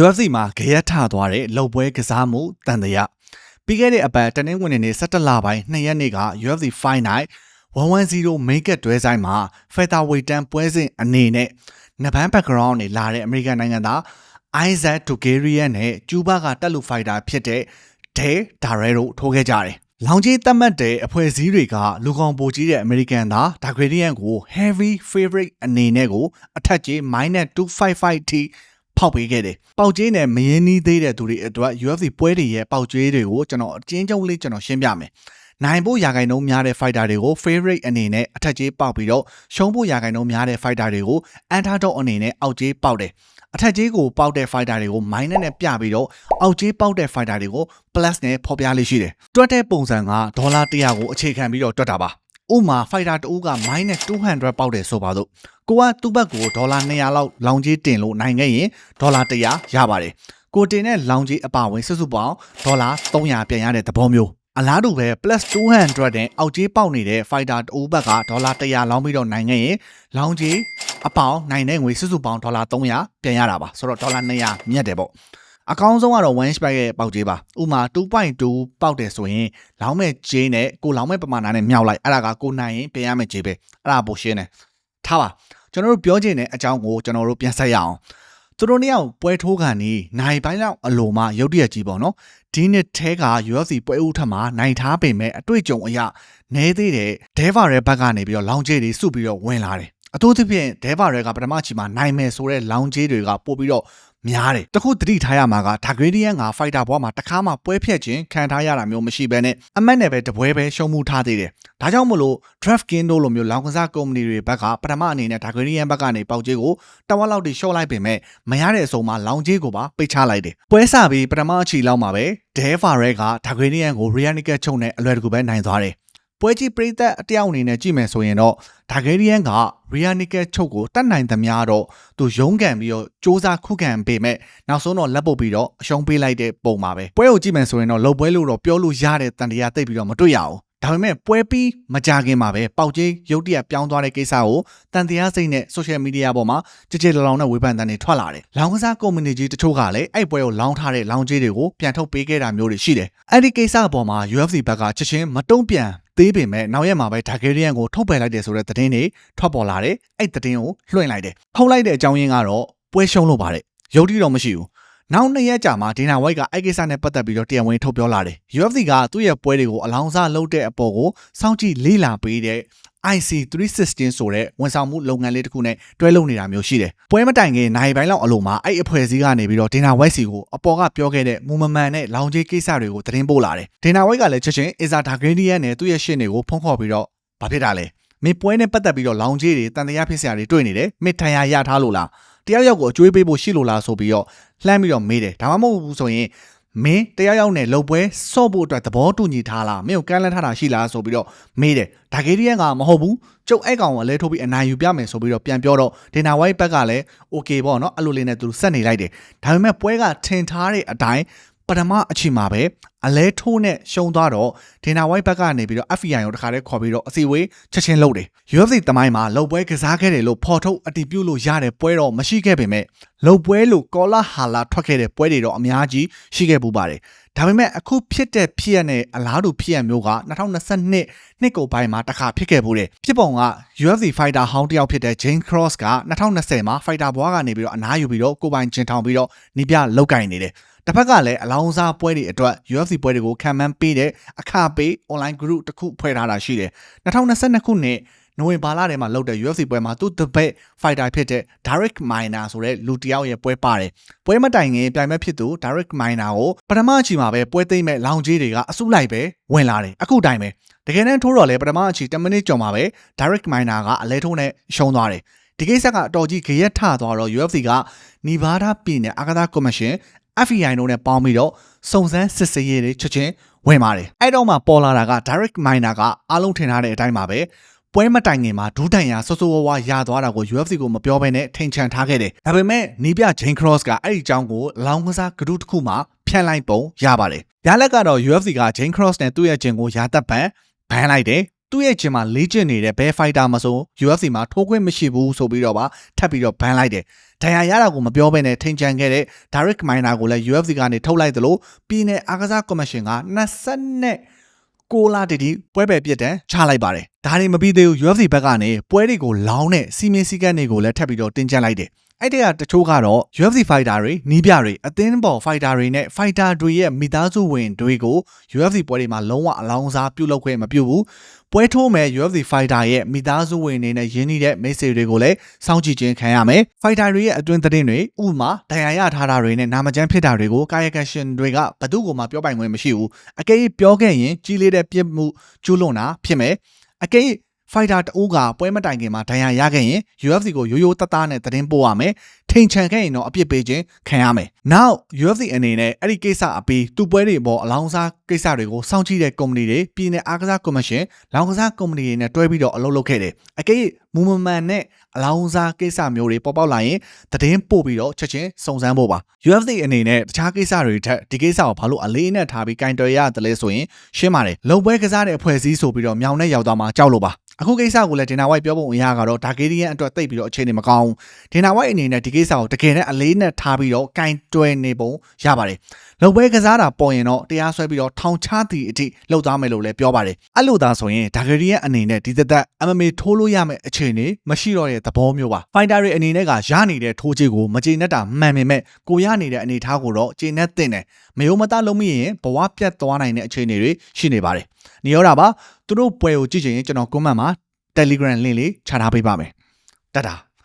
UFC မှာဂရက်ထသွားတဲ့လုံပွဲကစားမှုတန်တရာပြီးခဲ့တဲ့အပတ်တနင်္ဂနွေနေ့17လပိုင်း2ရက်နေ့က UFC Fight Night 110 main card တွဲဆိုင်မှာ featherweight တန်းပွဲစဉ်အနေနဲ့နဘန် background နေလာတဲ့အမေရိကန်နိုင်ငံသား Isaac Togiria နဲ့ကျူးဘာကတက်လူဖိုက်တာဖြစ်တဲ့ Day Darrell တို့ထိုးခဲ့ကြတယ်။လောင်ကြီးတတ်မှတ်တဲ့အဖွဲ့အစည်းတွေကလူကောင်ပိုကြီးတဲ့အမေရိကန်သား Dagradian ကို heavy favorite အနေနဲ့ကိုအထက်ကြီး -255 ထိ ဖောက်ပေးခဲ့တယ်။ပေါက်ကြီးနဲ့မရင်းနှီးသေးတဲ့သူတွေအတွက် UFC ပွဲတွေရဲ့ပေါက်ကြီးတွေကိုကျွန်တော်အကျဉ်းချုပ်လေးကျွန်တော်ရှင်းပြမယ်။နိုင်ဖို့ရာဂိုင်နှုန်းများတဲ့ fighter တွေကို favorite အနေနဲ့အထက်ကြီးပေါက်ပြီးတော့ရှုံးဖို့ရာဂိုင်နှုန်းများတဲ့ fighter တွေကို underdog အနေနဲ့အောက်ကြီးပေါက်တယ်။အထက်ကြီးကိုပေါက်တဲ့ fighter တွေကို minus နဲ့ပြပြီးတော့အောက်ကြီးပေါက်တဲ့ fighter တွေကို plus နဲ့ဖော်ပြလေးရှိတယ်။တွက်တဲ့ပုံစံကဒေါ်လာ100ကိုအခြေခံပြီးတော့တွက်တာပါ။ဥမာ fighter တူက -200 ပေါက်တယ်ဆိုပါတော့ ကိုကသူ့ဘက်ကိုဒေါ်လာ200လောက်လောင်ကြီးတင်လို့နိုင်ခဲ့ရင်ဒေါ်လာ100ရပါတယ်ကိုတင်တဲ့လောင်ကြီးအပါဝင်စုစုပေါင်းဒေါ်လာ300ပြန်ရတဲ့သဘောမျိုးအလားတူပဲ plus 200နဲ့အောက်ကြီးပေါက်နေတဲ့ fighter တူဘက်ကဒေါ်လာ100လောင်းပြီးတော့နိုင်ခဲ့ရင်လောင်ကြီးအပေါင်းနိုင်တဲ့ငွေစုစုပေါင်းဒေါ်လာ300ပြန်ရတာပါဆိုတော့ဒေါ်လာ200မြတ်တယ်ပေါ့အကောင်းဆုံးကတော့1 spike ရဲ့ပေါက်ကြီးပါဥမာ2.2ပေါက်တယ်ဆိုရင်လောင်းမဲ့ဂျင်းနဲ့ကိုလောင်းမဲ့ပမာဏနဲ့မြောက်လိုက်အဲ့ဒါကကိုနိုင်ရင်ပြန်ရမယ့်ဂျင်းပဲအဲ့ဒါပိုရှင်းတယ် ထားပါကျွန်တော်တို့ပြောချင်တဲ့အကြောင်းကိုကျွန်တော်တို့ပြန်ဆက်ရအောင်သူတို့နှစ်ယောက်ပွဲထိုးကန်နေနိုင်ပိုင်းလောက်အလိုမှရုတ်တရက်ကြီးပေါ့နော်ဒီနှစ်ထဲက UFC ပွဲဦးထက်မှာနိုင်ထားပေမဲ့အတွေ့အကြုံအရနဲသေးတဲ့ဒဲဗာရဲဘက်ကနေပြီးတော့လောင်ကျေးတွေစုပြီးတော့ဝင်လာတယ်အထူးသဖြင့်ဒဲဗာရဲကပထမချီမှာနိုင်မယ်ဆိုတဲ့လောင်ကျေးတွေကပို့ပြီးတော့ များတယ်တခုသတိထားရမှာကဒါဂရေဒီယန်ကဖိုက်တာဘွားမှာတခါမှပွဲဖြတ်ခြင်းခံထားရတာမျိုးမရှိဘဲနဲ့အမတ်နဲ့ပဲတပွဲပဲရှုံးမှုထားသေးတယ်ဒါကြောင့်မလို့ DraftKings တို့လိုမျိုးလောင်ကစားကုမ္ပဏီတွေဘက်ကပထမအနေနဲ့ဒါဂရေဒီယန်ဘက်ကနေပေါက်ကြီးကိုတဝက်လောက်တိရှော့လိုက်ပေမဲ့မရတဲ့အစုံမှာလောင်ကြီးကိုပါပိတ်ချလိုက်တယ်ပွဲစပြီးပထမအချီလောက်မှာပဲဒဲဖာရဲကဒါဂရေဒီယန်ကိုရီယာနီကက်ချုံနဲ့အလွယ်တကူပဲနိုင်သွားတယ် ပွဲကြီးပရိသတ်အတယောက်အနေနဲ့ကြည့်မယ်ဆိုရင်တော့ဒါဂေရီယန်ကရီယာနီကယ်ချုပ်ကိုတတ်နိုင်သမျှတော့သူရုန်းကန်ပြီးတော့စ조사ခုခံပေမဲ့နောက်ဆုံးတော့လက်ပုတ်ပြီးတော့အရှုံးပေးလိုက်တဲ့ပုံပါပဲပွဲကိုကြည့်မယ်ဆိုရင်တော့လှုပ်ပွဲလို့တော့ပြောလို့ရတဲ့တန်တရားတိတ်ပြီးတော့မတွေ့ရအောင်ဒါပေမဲ့ပွဲပြီးမကြခင်မှာပဲပေါက်ကြီးရုတ်တရက်ပြောင်းသွားတဲ့ကိစ္စကိုတန်တရားစိတ်နဲ့ social media ပေါ်မှာကြည်ကြည်လောင်လောင်နဲ့ဝေဖန်တန်တွေထွက်လာတယ်။လောင်ကစား community ကြီးတချို့ကလည်းအဲ့ပွဲကိုလောင်းထားတဲ့လောင်ကြီးတွေကိုပြန်ထုတ်ပေးခဲ့တာမျိုးတွေရှိတယ်။အဲ့ဒီကိစ္စအပေါ်မှာ UFC ဘက်ကချက်ချင်းမတုံ့ပြန် သေးပေမဲ့နောက်ရက်မှာပဲဒါဂေရီယန်ကိုထုတ်ပယ်လိုက်တယ်ဆိုတဲ့သတင်းတွေထွက်ပေါ်လာတယ်။အဲ့သတင်းကိုလွှင့်လိုက်တယ်။ထုတ်လိုက်တဲ့အကြောင်းရင်းကတော့ပွဲရှုံးလို့ပါတယ်။ရုပ်တိတော့မရှိဘူး။နောက်နှစ်ရက်ကြာမှာဒေနာဝိုက်ကအဲ့ကိစ္စနဲ့ပတ်သက်ပြီးတော့တရားဝင်ထုတ်ပြောလာတယ်။ UFC ကသူ့ရဲ့ပွဲတွေကိုအလောင်းစားလုပ်တဲ့အပေါ်ကိုစောင့်ကြည့်လေ့လာပေးတဲ့ IC 316 ဆိုတဲ့ဝန်ဆောင်မှုလုပ်ငန်းလေးတစ်ခုနဲ့တွဲလုပ်နေတာမျိုးရှိတယ်။ပွဲမတိုင်ခင်နိုင်ပိုင်းလောက်အလိုမှာအဲ့အဖွဲ့အစည်းကနေပြီးတော့ဒေနာဝိုက်စီကိုအပေါ်ကပြောခဲ့တဲ့မူမမှန်နဲ့လောင်ကြီးကိစ္စတွေကိုသတင်းပို့လာတယ်။ဒေနာဝိုက်ကလည်းချက်ချင်း Iza Dagradian နဲ့သူ့ရဲ့ရှင်းတွေကိုဖုံးခေါ်ပြီးတော့ဘာဖြစ်တာလဲ။မင်းပွဲနဲ့ပတ်သက်ပြီးတော့လောင်ကြီးတွေတန်တရားဖြစ်စရာတွေတွေ့နေတယ်။မင်းထန်ရရထားလို့လား။တယောက်ယောက်ကိုအကျွေးပေးဖို့ရှိလို့လားဆိုပြီးတော့လှမ်းပြီးတော့မေးတယ်။ဒါမှမဟုတ်ဘူးဆိုရင် မင်းတရားရောက်နဲ့လုပ်ပွဲဆော့ဖို့အတွက်သဘောတူညီထားလားမင်းကိုကမ်းလှမ်းထားတာရှိလားဆိုပြီးတော့မေးတယ်ဒါဂေရီယန်ကမဟုတ်ဘူးကျုပ်အဲ့ကောင်ကိုလဲထိုးပြီးအနိုင်ယူပြမယ်ဆိုပြီးတော့ပြန်ပြောတော့ဒေနာဝိုင်းဘက်ကလည်း okay ပေါ့နော်အဲ့လိုလေးနဲ့သူဆက်နေလိုက်တယ်ဒါပေမဲ့ပွဲကထင်ထားတဲ့အတိုင်းပထမအချိန်မှာပဲ အလဲထိုးနဲ့ရှုံသွားတော့ဒေနာဝိုက်ဘက်ကနေပြီးတော့ FBI ကိုတခါတည်းခေါ်ပြီးတော့အစီအဝေးချက်ချင်းလုပ်တယ် UFC တမိုင်းမှာလုံပွဲကစားခဲ့တယ်လို့ဖော်ထုတ်အတည်ပြုလို့ရတဲ့ပွဲတော့မရှိခဲ့ပေမဲ့လုံပွဲလို့ကောလာဟာလာထွက်ခဲ့တဲ့ပွဲတွေတော့အများကြီးရှိခဲ့ပူပါတယ်ဒါပေမဲ့အခုဖြစ်တဲ့ဖြစ်ရတဲ့အလားတူဖြစ်ရမျိုးက2022နှစ်ကုန်ပိုင်းမှာတစ်ခါဖြစ်ခဲ့ပူတယ်ဖြစ်ပုံက UFC fighter ဟောင်းတစ်ယောက်ဖြစ်တဲ့ Jane Cross က2020မှာ fighter ဘွားကနေပြီးတော့အနားယူပြီးတော့ကိုပိုင်ကျင်ထောင်ပြီးတော့နီးပြလောက်ကင်နေတယ်တစ်ဖက်ကလည်းအလောင်းစားပွဲတွေအတွက် UFC ပွဲတွေကိုခံမှန်းပေးတဲ့အခပေး online group တစ်ခုဖွဲ့ထားတာရှိတယ်2022ခုနှစ်နိုဝင်ဘာလထဲမှာလုပ်တဲ့ UFC ပွဲမှာသူ့တပည့် fighter ဖြစ်တဲ့ Derek Minor ဆိုတဲ့လူတစ်ယောက်ရဲ့ပွဲပါတယ်။ပွဲမတိုင်ခင်ပြိုင်မဲ့ဖြစ်သူ Derek Minor ကိုပထမအချီမှာပဲပွဲသိမ့်မဲ့လောင်ကြီးတွေကအစုလိုက်ပဲဝင်လာတယ်။အခုတိုင်းပဲတကယ်တမ်းထိုးတော့လေပထမအချီ10မိနစ်ကျော်မှာပဲ Derek Minor ကအလဲထိုးနဲ့ရှုံးသွားတယ်။ဒီကိစ္စကအတော်ကြီးခရက်ထသွားတော့ UFC ကနီဗားဒါးပြည်နယ်အာကစားကော်မရှင် FBI တို့နဲ့ပေါင်းပြီးတော့ စုံစမ်းစစ်ဆေးရေးတွေချက်ချင်းဝင်ပါတယ်အဲ့တော့မှပေါ်လာတာက direct miner ကအားလုံးထင်ထားတဲ့အတိုင်းပါပဲပွဲမတိုင်ခင်မှာဒူးတိုင်ရဆော့ဆော့ဝါဝါရသွားတာကို UFC ကိုမပြောဘဲနဲ့ထိန်ချန်ထားခဲ့တယ်ဒါပေမဲ့နီးပြ Jane Cross ကအဲ့ဒီအကြောင်းကိုလောင်းကစားဂရုတစ်ခုမှဖြန့်လိုက်ပုံရပါတယ်ရလက်ကတော့ UFC က Jane Cross နဲ့သူ့ရဲ့ဂျင်ကိုရာသက်ပန်ဘန်လိုက်တယ် သူ့ရဲ့ဂျင်မှာလေ့ကျင့်နေတဲ့ဘယ်ဖိုက်တာမဆို UFC မှာထိုးခွင့်မရှိဘူးဆိုပြီးတော့ပါထပ်ပြီးတော့ဘန်လိုက်တယ်။ဒဏ်ရာရတာကိုမပြောဘဲနဲ့ထိန်ချန်ခဲ့တဲ့ Derek Minor ကိုလည်း UFC ကနေထုတ်လိုက်သလိုပြည်내အားကစားကော်မရှင်က20နဲ့ကိုလာတီတီပွဲပယ်ပြစ်ဒဏ်ချလိုက်ပါတယ်။ဒါတွေမပြီးသေးဘူး UFC ဘက်ကနေပွဲတွေကိုလောင်းတဲ့စီမင်းစည်းကမ်းတွေကိုလည်းထပ်ပြီးတော့တင်းကျပ်လိုက်တယ်။ အဲ့တဲ့ကတချို့ကတော့ UFC fighter တွေနီးပြတွေအသင်းပေါ် fighter တွေနဲ့ fighter တွေရဲ့မိသားစုဝင်တွေကို UFC ပွဲတွေမှာလုံးဝအလောင်းစားပြုလုပ်ခွင့်မပြုဘူးပွဲထိုးမဲ့ UFC fighter ရဲ့မိသားစုဝင်တွေနဲ့ရင်းနှီးတဲ့မိတ်ဆွေတွေကိုလည်းစောင့်ကြည့်ခြင်းခံရမယ် fighter တွေရဲ့အတွင်းသတင်းတွေဥပမာဒဏ်ရာရထားတာတွေနဲ့နာမကျန်းဖြစ်တာတွေကိုကာယကရှင်တွေကဘသူ့ကိုမှပြောပိုင်ခွင့်မရှိဘူးအကယ်၍ပြောခဲ့ရင်ကြီးလေးတဲ့ပြစ်မှုကျူးလွန်တာဖြစ်မယ်အကယ်၍ fighter တအူးကပွဲမတိုင်ခင်မှာဒဏ်ရာရခဲ့ရင် UFC ကိုရိုးရိုးတသားနဲ့သတင်းပို့ရမယ်။ ထိန်ချန်ခဲ့ရင်တော့အပြစ်ပေးခြင်းခံရမယ်။ Now UFC အနေနဲ့အဲ့ဒီကိစ္စအပြီးသူ့ပွဲတွေပေါ်အလောင်းစားကိစ္စတွေကိုစောင့်ကြည့်တဲ့ကုမ္ပဏီတွေပြည်내အားကစားကော်မရှင်လောင်ကစားကုမ္ပဏီတွေနဲ့တွဲပြီးတော့အလုပ်လုပ်ခဲ့တယ်။အကယ်၍မူမမှန်နဲ့အလောင်းစားကိစ္စမျိုးတွေပေါ်ပေါက်လာရင်သတင်းပို့ပြီးတော့ချက်ချင်းစုံစမ်းဖို့ပါ UFC အနေနဲ့တခြားကိစ္စတွေထက်ဒီကိစ္စကိုဘာလို့အလေးအနက်ထားပြီးကင်တွယ်ရတယ်လဲဆိုရင်ရှင်းပါတယ်လုံပွဲကစားတဲ့အဖွဲ့အစည်းဆိုပြီးတော့မြောင်နဲ့ရောက်သွားမှာကြောက်လို့ပါအခုကိစ္စကိုလည်းဒေနာဝိုက်ပြောပုံအရကတော့ဒါဂေဒီယန်အတွက်တိတ်ပြီးတော့အခြေအနေမကောင်းဒေနာဝိုက်အနေနဲ့ဒီကိစ္စကိုတကယ်နဲ့အလေးနဲ့ထားပြီးတော့ကင်တွယ်နေပုံရပါတယ်လုံပွဲကစားတာပေါ်ရင်တော့တရားစွဲပြီးတော့ထောင်ချသည့်အထိလှုပ်သားမယ်လို့လည်းပြောပါတယ်အဲ့လိုသာဆိုရင်ဒါဂရီယန်အနေနဲ့ဒီသက်သက် MMA ထိုးလို့ရမယ့်အခြေအနေမရှိတော့တဲ့သဘောမျိုးပါဖိုင်တာတွေအနေနဲ့ကရနေတဲ့ထိုးချေကိုမကျေနပ်တာမှန်ပေမဲ့ကိုရနေတဲ့အနေထားကိုတော့ကျေနပ်တဲ့တယ်မယုံမသားလုံးမိရင်ဘဝပြတ်သွားနိုင်တဲ့အခြေအနေတွေရှိနေပါတယ်နေရောတာပါသူတို့ပွဲကိုကြည့်ချင်ရင်ကျွန်တော် comment မှာ Telegram link လေးချထားပေးပါမယ်တတာ